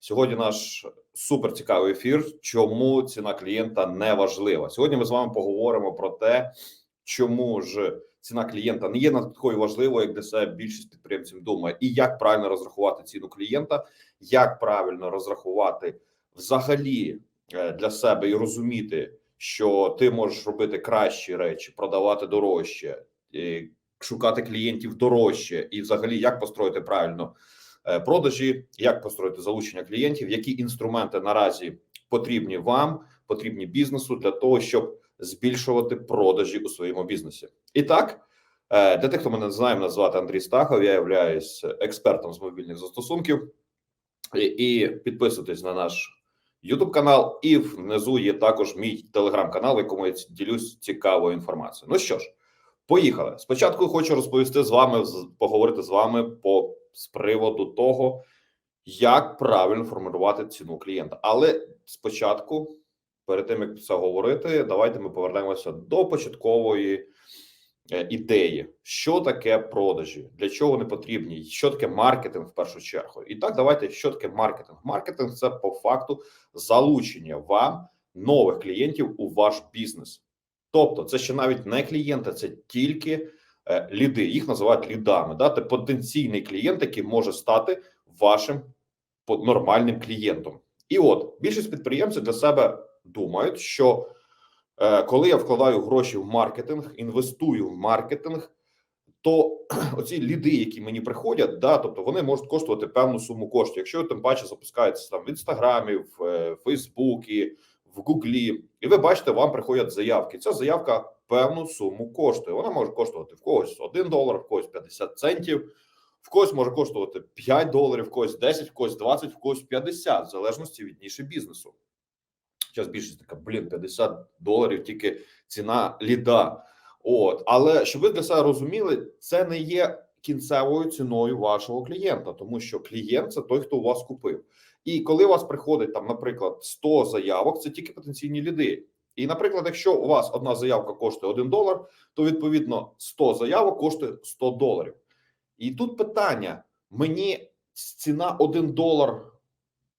Сьогодні наш супер цікавий ефір. Чому ціна клієнта не важлива? Сьогодні ми з вами поговоримо про те, чому ж ціна клієнта не є такою важливою, як для себе більшість підприємців думає, і як правильно розрахувати ціну клієнта, як правильно розрахувати взагалі е, для себе і розуміти, що ти можеш робити кращі речі, продавати дорожче, шукати клієнтів дорожче, і взагалі як построїти правильно продажі, як построїти залучення клієнтів, які інструменти наразі потрібні вам, потрібні бізнесу для того, щоб збільшувати продажі у своєму бізнесі. І так, е, для тих, хто мене не знає, мене звати Андрій Стахов. Я являюсь експертом з мобільних застосунків. І, підписуйтесь на наш YouTube канал, і внизу є також мій телеграм-канал, в якому я ділюсь цікавою інформацією. Ну що ж, поїхали. Спочатку хочу розповісти з вами, поговорити з вами по з приводу того, як правильно формувати ціну клієнта. Але спочатку, перед тим як це говорити, давайте ми повернемося до початкової е, ідеї, що таке продажі, для чого вони потрібні, що таке маркетинг в першу чергу. І так, давайте що таке маркетинг. Маркетинг це по факту залучення вам нових клієнтів у ваш бізнес. Тобто, це ще навіть не клієнти, це тільки ліди. Їх називають лідами. Да? Це потенційний клієнт, який може стати вашим нормальним клієнтом. І от більшість підприємців для себе думають, що е, коли я вкладаю гроші в маркетинг, інвестую в маркетинг, то оці ліди, які мені приходять, да, тобто вони можуть коштувати певну суму коштів. Якщо тим паче запускається там в інстаграмі, в е, Фейсбуці, в Гуглі, і ви бачите, вам приходять заявки. Ця заявка певну суму коштує. Вона може коштувати в когось 1 долар, в когось 50 центів, в когось може коштувати 5 доларів, в когось 10, в когось 20, в когось 50, в залежності від ніші бізнесу. Зараз більшість така, блін, 50 доларів тільки ціна ліда. От, але щоб ви для себе розуміли, це не є кінцевою ціною вашого клієнта, тому що клієнт це той, хто у вас купив. І коли у вас приходить там, наприклад, 100 заявок, це тільки потенційні ліди. І, наприклад, якщо у вас одна заявка коштує 1 долар, то відповідно 100 заявок коштує 100 доларів. І тут питання: мені ціна 1 долар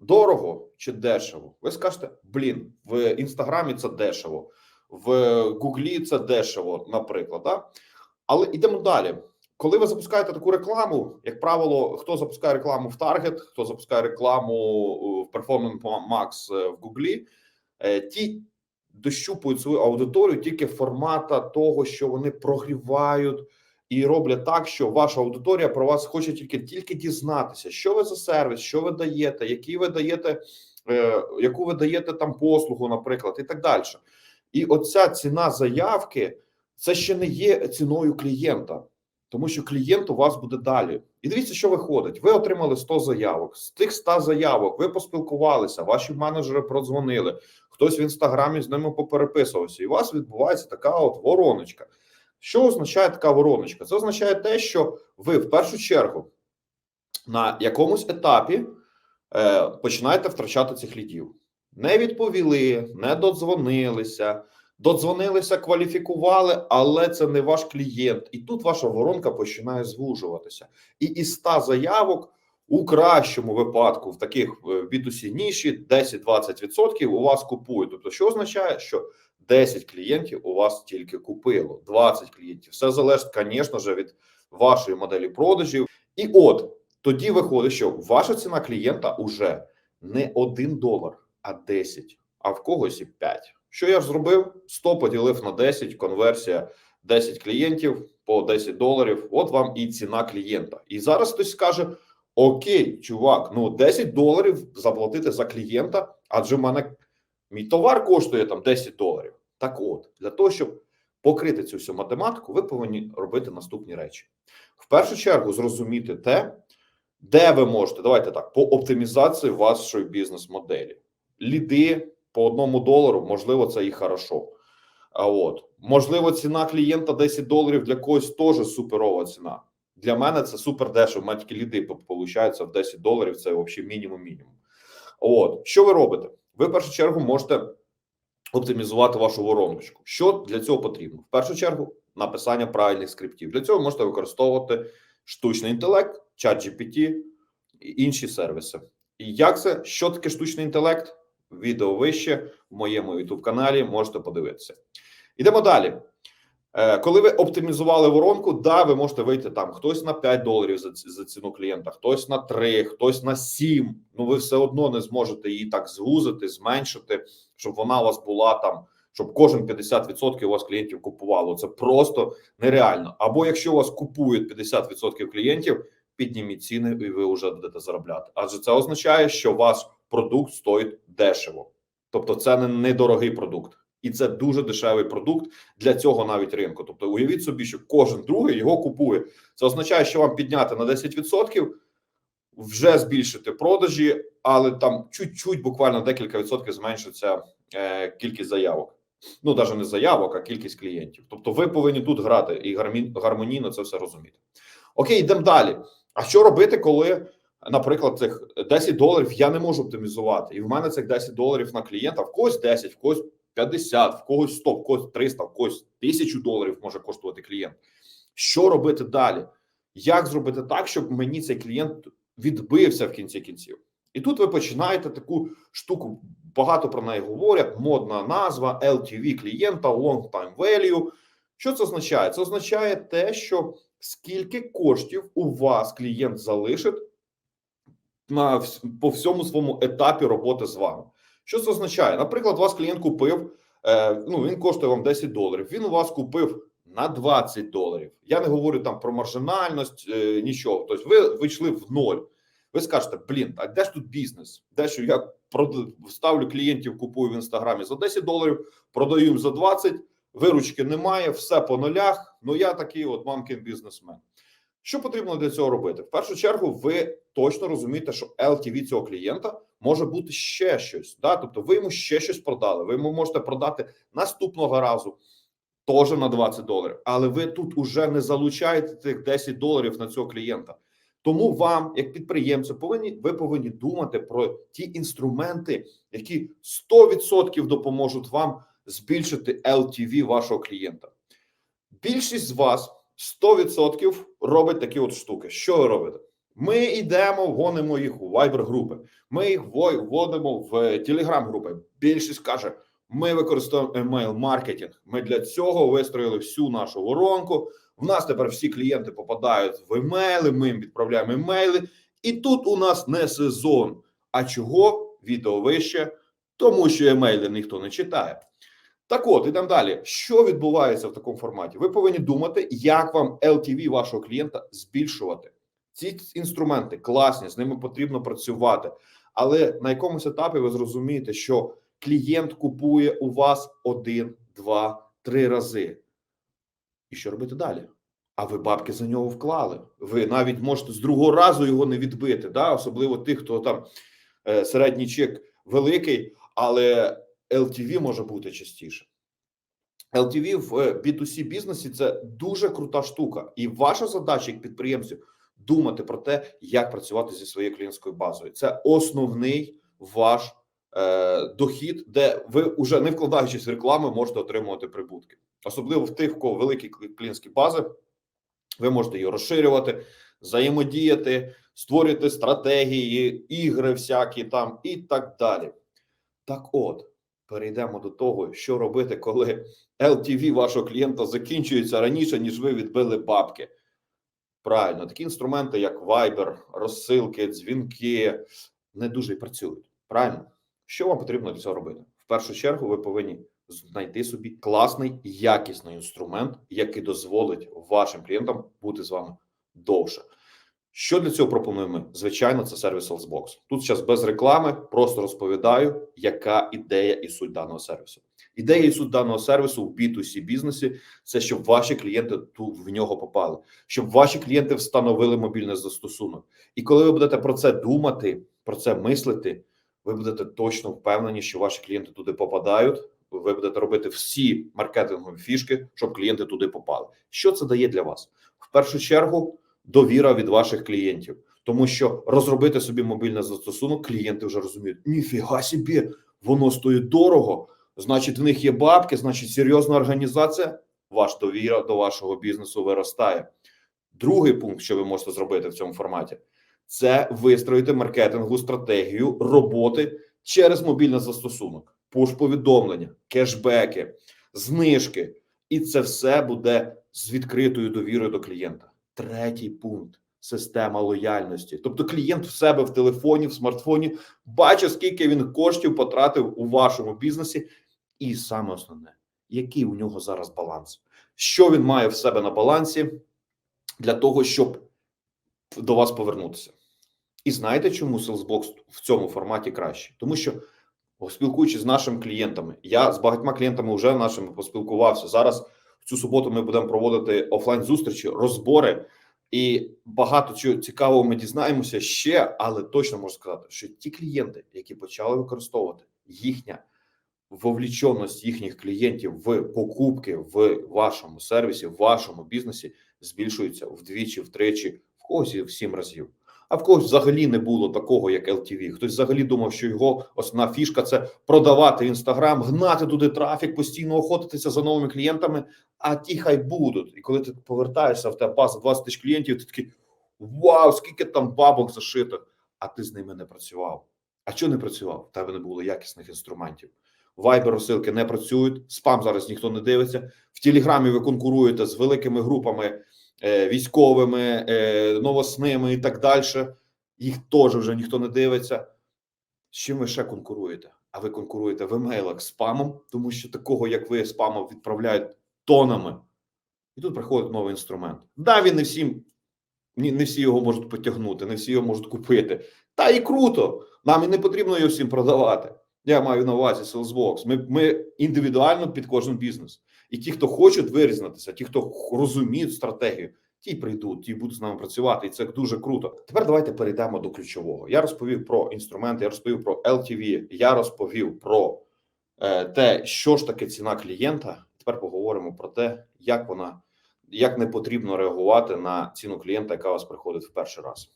дорого чи дешево? Ви скажете, блін, в інстаграмі це дешево, в Гуглі це дешево, наприклад. Да? Але йдемо далі. Коли ви запускаєте таку рекламу, як правило, хто запускає рекламу в Target, хто запускає рекламу в Performance Max е, в Гуглі, е, ті дощупують свою аудиторію тільки формата того, що вони прогрівають і роблять так, що ваша аудиторія про вас хоче тільки тільки дізнатися, що ви за сервіс, що ви даєте, які ви даєте, е, яку ви даєте там послугу, наприклад, і так далі. І оця ціна заявки це ще не є ціною клієнта, тому що клієнт у вас буде далі. І дивіться, що виходить. Ви отримали 100 заявок. З тих 100 заявок ви поспілкувалися, ваші менеджери продзвонили, хтось в інстаграмі з ними попереписувався, і у вас відбувається така от вороночка. Що означає така вороночка? Це означає те, що ви в першу чергу на якомусь етапі е, починаєте втрачати цих лідів. Не відповіли, не додзвонилися, додзвонилися, кваліфікували, але це не ваш клієнт. І тут ваша воронка починає звужуватися. І із 100 заявок у кращому випадку, в таких B2C ніші 10-20% у вас купують. Тобто, що означає, що 10 клієнтів у вас тільки купило, 20 клієнтів. Все залежить, звісно ж, від вашої моделі продажів. І от тоді виходить, що ваша ціна клієнта уже не 1 долар, а 10, а в когось і 5. Що я ж зробив? 100 поділив на 10, конверсія 10 клієнтів по 10 доларів. От вам і ціна клієнта. І зараз хтось скаже: Окей, чувак, ну 10 доларів заплатити за клієнта, адже в мене мій товар коштує там 10 доларів. Так от, для того, щоб покрити цю всю математику, ви повинні робити наступні речі. В першу чергу, зрозуміти те, де ви можете, давайте так, по оптимізації вашої бізнес-моделі. Ліди по одному долару, можливо, це і хорошо. А от, можливо, ціна клієнта 10 доларів для когось теж суперова ціна. Для мене це супер дешево. Матьки ліди получаються в 10 доларів. Це взагалі мінімум-мінімум. От, що ви робите? Ви в першу чергу можете оптимізувати вашу вороночку. Що для цього потрібно? В першу чергу написання правильних скриптів. Для цього можете використовувати штучний інтелект, чат GPT і інші сервіси. І як це? Що таке штучний інтелект? Відео вище в моєму youtube каналі можете подивитися. Ідемо далі. Е, Коли ви оптимізували воронку, да, ви можете вийти там хтось на 5 доларів за, за ціну клієнта, хтось на 3, хтось на 7. Ну ви все одно не зможете її так звузити, зменшити, щоб вона у вас була там, щоб кожен 50% у вас клієнтів купувало. Це просто нереально. Або якщо у вас купують 50% клієнтів, підніміть ціни, і ви вже будете заробляти. Адже це означає, що у вас продукт стоїть дешево, тобто це не недорогий продукт. І це дуже дешевий продукт для цього навіть ринку. Тобто, уявіть собі, що кожен другий його купує. Це означає, що вам підняти на 10%, вже збільшити продажі, але там чуть-чуть, буквально декілька відсотків зменшиться е, кількість заявок. Ну, навіть не заявок, а кількість клієнтів. Тобто, ви повинні тут грати і гармонійно це все розуміти. Окей, йдемо далі. А що робити, коли, наприклад, цих 10 доларів я не можу оптимізувати, і в мене цих 10 доларів на клієнта, в когось 10, в когось 50, в когось 100, в когось 300, в когось 1000 доларів може коштувати клієнт. Що робити далі? Як зробити так, щоб мені цей клієнт відбився в кінці кінців? І тут ви починаєте таку штуку, багато про неї говорять. Модна назва LTV клієнта, Long Time Value. Що це означає? Це означає те, що скільки коштів у вас клієнт залишить на по всьому своєму етапі роботи з вами. Що це означає? Наприклад, вас клієнт купив, е, ну він коштує вам 10 доларів. Він у вас купив на 20 доларів. Я не говорю там про маржинальність, е, нічого. Тобто, ви вийшли в ноль. Ви скажете, блін, а де ж тут бізнес? Де що я ставлю клієнтів, купую в інстаграмі за 10 доларів, продаю їм за 20, виручки немає, все по нулях. Ну я такий от мамкин бізнесмен. Що потрібно для цього робити? В першу чергу, ви точно розумієте, що LTV цього клієнта може бути ще щось. Да? Тобто, ви йому ще щось продали. Ви йому можете продати наступного разу теж на 20 доларів, але ви тут уже не залучаєте тих 10 доларів на цього клієнта. Тому вам, як підприємцю, повинні ви повинні думати про ті інструменти, які 100% допоможуть вам збільшити LTV вашого клієнта. Більшість з вас 100% робить такі от штуки. Що ви робите? Ми йдемо, гонимо їх у Viber групи. Ми їх вводимо в Telegram групи. Більшість каже: ми використовуємо email маркетинг. Ми для цього вистроїли всю нашу воронку. В нас тепер всі клієнти попадають в емейли. Ми їм відправляємо емейли. І тут у нас не сезон. А чого відео вище? Тому що емейли ніхто не читає. Так от, ідемо далі. Що відбувається в такому форматі? Ви повинні думати, як вам LTV вашого клієнта збільшувати. Ці інструменти класні, з ними потрібно працювати. Але на якомусь етапі ви зрозумієте, що клієнт купує у вас один, два, три рази. І що робити далі? А ви бабки за нього вклали. Ви навіть можете з другого разу його не відбити, да? особливо тих, хто там е, середній чек великий, але LTV може бути частіше. LTV в е, B2C бізнесі це дуже крута штука, і ваша задача як підприємців думати про те, як працювати зі своєю клієнтською базою. Це основний ваш е, дохід, де ви вже не вкладаючись в рекламу, можете отримувати прибутки. Особливо в тих, у кого великі клієнтські бази, ви можете її розширювати, взаємодіяти, створювати стратегії, ігри всякі там і так далі. Так от, перейдемо до того, що робити, коли LTV вашого клієнта закінчується раніше, ніж ви відбили бабки. Правильно, такі інструменти, як Viber, розсилки, дзвінки, не дуже і працюють. Правильно, що вам потрібно для цього робити? В першу чергу, ви повинні знайти собі класний, якісний інструмент, який дозволить вашим клієнтам бути з вами довше. Що для цього пропонуємо? Звичайно, це сервіс Salesbox. Тут зараз без реклами просто розповідаю, яка ідея і суть даного сервісу. Ідея і суть даного сервісу в B2C бізнесі це щоб ваші клієнти тут в нього попали, щоб ваші клієнти встановили мобільний застосунок. І коли ви будете про це думати, про це мислити, ви будете точно впевнені, що ваші клієнти туди попадають. Ви будете робити всі маркетингові фішки, щоб клієнти туди попали. Що це дає для вас? В першу чергу довіра від ваших клієнтів, тому що розробити собі мобільний застосунок, клієнти вже розуміють: ніфіга собі, воно стоїть дорого. Значить, в них є бабки, значить, серйозна організація. Ваш довіра до вашого бізнесу виростає. Другий пункт, що ви можете зробити в цьому форматі, це вистроїти маркетингову стратегію роботи через мобільний застосунок, пуш-повідомлення, кешбеки, знижки, і це все буде з відкритою довірою до клієнта. Третій пункт система лояльності. Тобто, клієнт в себе в телефоні, в смартфоні бачить, скільки він коштів потратив у вашому бізнесі, і саме основне, який у нього зараз баланс, що він має в себе на балансі для того, щоб до вас повернутися. І знаєте, чому Salesbox в цьому форматі краще? Тому що спілкуючись з нашими клієнтами, я з багатьма клієнтами вже нашими поспілкувався. Зараз цю суботу ми будемо проводити офлайн зустрічі, розбори, і багато чого цікавого ми дізнаємося ще, але точно можу сказати, що ті клієнти, які почали використовувати їхня вовліченість їхніх клієнтів в покупки в вашому сервісі, в вашому бізнесі збільшується вдвічі, втричі, в когось в сім разів. А в когось взагалі не було такого, як LTV. Хтось взагалі думав, що його основна фішка це продавати інстаграм, гнати туди трафік, постійно охотитися за новими клієнтами. А ті хай будуть. І коли ти повертаєшся в тебе база 20 тисяч клієнтів, ти такий вау, скільки там бабок зашитих, а ти з ними не працював. А чого не працював? В тебе не було якісних інструментів. Вайбер розсилки не працюють, спам зараз ніхто не дивиться. В Телеграмі ви конкуруєте з великими групами е, військовими, е, новосними і так далі. Їх теж вже ніхто не дивиться. З чим ви ще конкуруєте? А ви конкуруєте в емейлах спамом, тому що такого, як ви, спамом відправляють тонами. І тут приходить новий інструмент. Да, він не всім, не всі його можуть потягнути, не всі його можуть купити. Та і круто. Нам і не потрібно його всім продавати. Я маю на увазі Salesbox. Ми, ми індивідуально під кожен бізнес. І ті, хто хочуть вирізнатися, ті, хто розуміють стратегію, ті прийдуть, ті будуть з нами працювати, і це дуже круто. Тепер давайте перейдемо до ключового. Я розповів про інструменти, я розповів про LTV, я розповів про е, те, що ж таке ціна клієнта. Тепер поговоримо про те, як вона як не потрібно реагувати на ціну клієнта, яка вас приходить в перший раз.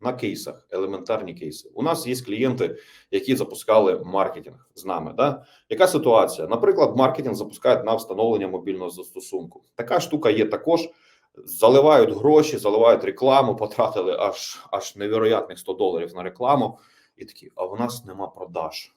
На кейсах, елементарні кейси. У нас є клієнти, які запускали маркетинг з нами. Да? Яка ситуація? Наприклад, маркетинг запускають на встановлення мобільного застосунку. Така штука є також. Заливають гроші, заливають рекламу, потратили аж аж невероятних 100 доларів на рекламу, і такі, а у нас нема продаж.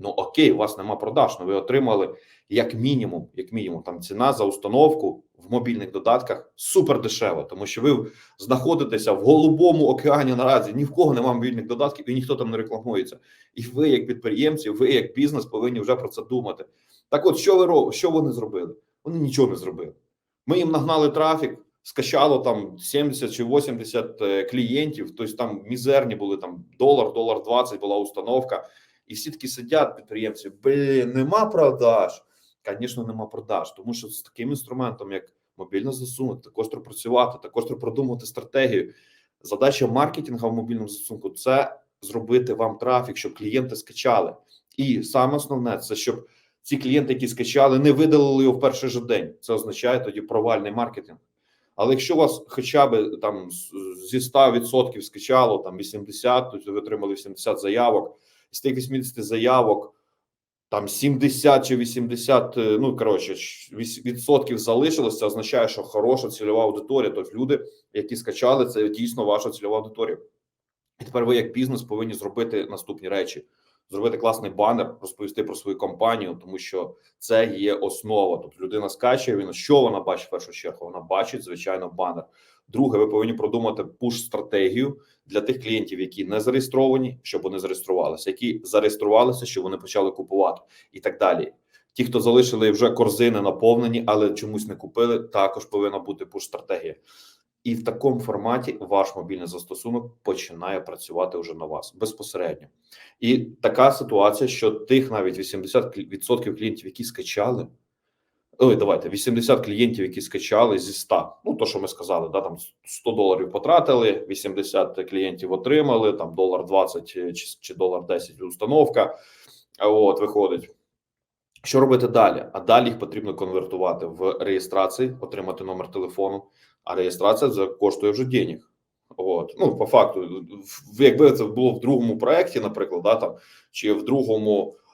Ну окей, у вас нема продаж, але ви отримали як мінімум, як мінімум, там ціна за установку в мобільних додатках супер дешева, тому що ви знаходитеся в голубому океані наразі. Ні в кого немає мобільних додатків і ніхто там не рекламується. І ви, як підприємці, ви як бізнес, повинні вже про це думати. Так, от що ви робите? Що вони зробили? Вони нічого не зробили. Ми їм нагнали трафік, скачало там 70 чи 80 е, клієнтів, тобто там мізерні були там долар, долар 20 була установка. І всі такі сидять підприємці. Блін, нема продаж. Звісно, нема продаж, тому що з таким інструментом, як мобільний застосунок, також треба працювати, також треба продумувати стратегію. Задача маркетингу в мобільному застосунку це зробити вам трафік, щоб клієнти скачали. І саме основне це щоб ці клієнти, які скачали, не видалили його в перший же день. Це означає тоді провальний маркетинг. Але якщо у вас хоча б там зі 100% скачало там 80, то ви отримали 80 заявок. З тих 80 заявок там 70 чи 80, е, ну коротше, відсотків залишилось, це означає, що хороша цільова аудиторія. Тобто люди, які скачали, це дійсно ваша цільова аудиторія. І тепер ви, як бізнес, повинні зробити наступні речі: зробити класний банер, розповісти про свою компанію, тому що це є основа. Тобто людина скачує. Він що вона бачить в першу чергу? Вона бачить звичайно банер. Друге, ви повинні продумати пуш-стратегію для тих клієнтів, які не зареєстровані, щоб вони зареєструвалися, які зареєструвалися, щоб вони почали купувати, і так далі. Ті, хто залишили вже корзини наповнені, але чомусь не купили, також повинна бути пуш-стратегія. І в такому форматі ваш мобільний застосунок починає працювати вже на вас безпосередньо. І така ситуація, що тих навіть 80% клієнтів, які скачали. Ой, давайте 80 клієнтів, які скачали зі 100. Ну то, що ми сказали, да, там 100 доларів потратили, 80 клієнтів отримали, там долар 20 чи, чи долар 10 установка. От виходить. Що робити далі? А далі їх потрібно конвертувати в реєстрації, отримати номер телефону. А реєстрація це коштує вже денег. От ну по факту, якби це було в другому проєкті, наприклад, да, там чи в другому е,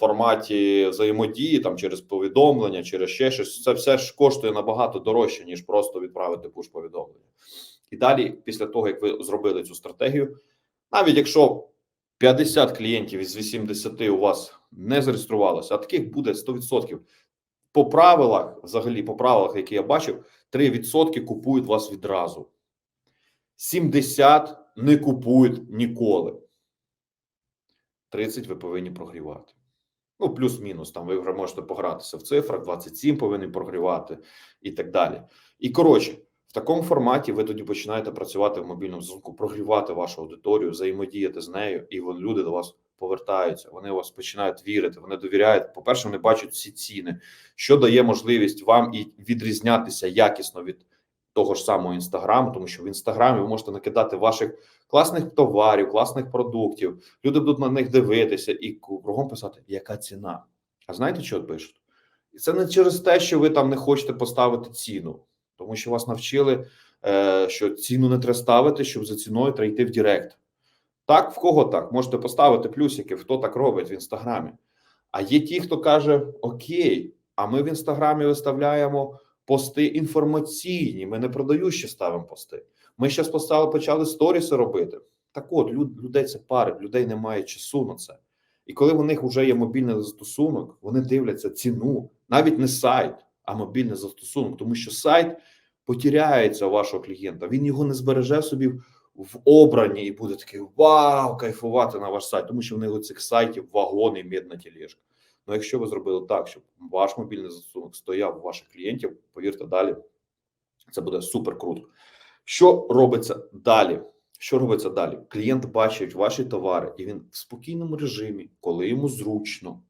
форматі взаємодії, там через повідомлення, через ще щось, це все ж коштує набагато дорожче, ніж просто відправити пуш повідомлення. І далі, після того, як ви зробили цю стратегію, навіть якщо 50 клієнтів із 80 у вас не зареєструвалося, а таких буде 100%. По правилах, взагалі, по правилах, які я бачив, 3% купують вас відразу. 70 не купують ніколи. 30 ви повинні прогрівати. Ну, плюс-мінус, там ви вже можете погратися в цифрах, 27 повинні прогрівати і так далі. І коротше, в такому форматі ви тоді починаєте працювати в мобільному зв'язку, прогрівати вашу аудиторію, взаємодіяти з нею, і вон люди до вас повертаються. Вони вас починають вірити, вони довіряють. По-перше, вони бачать всі ціни, що дає можливість вам і відрізнятися якісно від того ж самого інстаграму, тому що в інстаграмі ви можете накидати ваших класних товарів, класних продуктів. Люди будуть на них дивитися і кругом писати, яка ціна. А знаєте, що пишуть? І це не через те, що ви там не хочете поставити ціну, тому що вас навчили, е, що ціну не треба ставити, щоб за ціною треба йти в Директ. Так, в кого так? Можете поставити плюсики, хто так робить в інстаграмі. А є ті, хто каже: Окей, а ми в інстаграмі виставляємо пости інформаційні. Ми не продаючі ставимо пости. Ми зараз поставили, почали сторіси робити. Так от, люд, людей це парить, людей немає часу на це. І коли у них вже є мобільний застосунок, вони дивляться ціну, навіть не сайт, а мобільний застосунок, тому що сайт потеряється у вашого клієнта. Він його не збереже собі в обранні і буде такий вау, кайфувати на ваш сайт, тому що в них у цих сайтів вагони, медна тележка. Ну, якщо ви зробили так, щоб ваш мобільний застосунок стояв у ваших клієнтів, повірте далі, це буде супер круто. Що робиться далі? Що робиться далі? Клієнт бачить ваші товари, і він в спокійному режимі, коли йому зручно,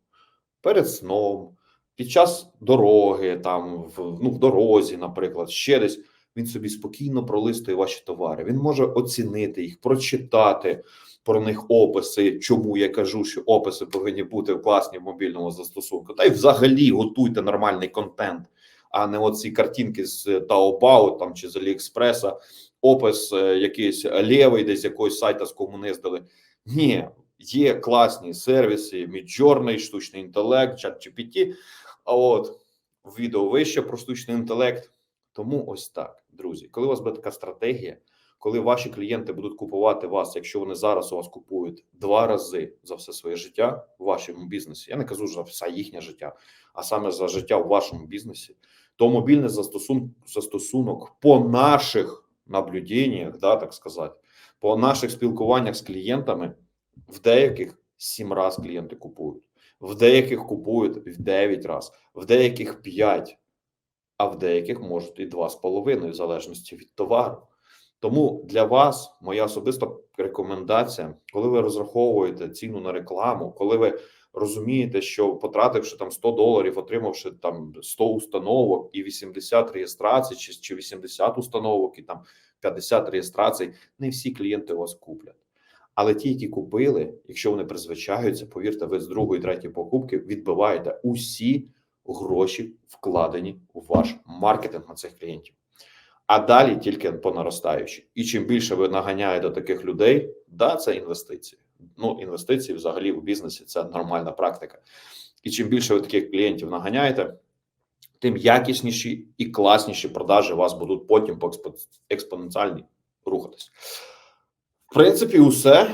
перед сном, під час дороги, там в, ну, в дорозі, наприклад, ще десь він собі спокійно пролистує ваші товари. Він може оцінити їх, прочитати про них описи. Чому я кажу, що описи повинні бути класні в мобільному застосунку. Та й взагалі готуйте нормальний контент, а не оці картинки з Taobao там чи з Аліекспреса, опис е, якийсь лівий, десь якогось сайта здали. Ні, є класні сервіси, Midjourney, штучний інтелект, ChatGPT, а от відео вище про штучний інтелект. Тому ось так, друзі. Коли у вас буде така стратегія, коли ваші клієнти будуть купувати вас, якщо вони зараз у вас купують два рази за все своє життя в вашому бізнесі, я не кажу за все їхнє життя, а саме за життя в вашому бізнесі, то мобільний застосунок, застосунок по наших наблюденнях, да, так сказати, по наших спілкуваннях з клієнтами, в деяких сім раз клієнти купують, в деяких купують в 9 разів, в деяких 5, а в деяких можуть і 2,5, в залежності від товару. Тому для вас моя особиста рекомендація, коли ви розраховуєте ціну на рекламу, коли ви розумієте, що потративши там 100 доларів, отримавши там 100 установок і 80 реєстрацій, чи, чи 80 установок, і там 50 реєстрацій, не всі клієнти у вас куплять. Але ті, які купили, якщо вони призвичаються, повірте, ви з другої, третьої покупки відбиваєте усі гроші, вкладені у ваш маркетинг на цих клієнтів. А далі тільки по наростаючій. І чим більше ви наганяєте таких людей, да, це інвестиції. Ну, інвестиції взагалі у бізнесі це нормальна практика. І чим більше ви таких клієнтів наганяєте, тим якісніші і класніші продажі у вас будуть потім по експоненціальній рухатись. В принципі, усе.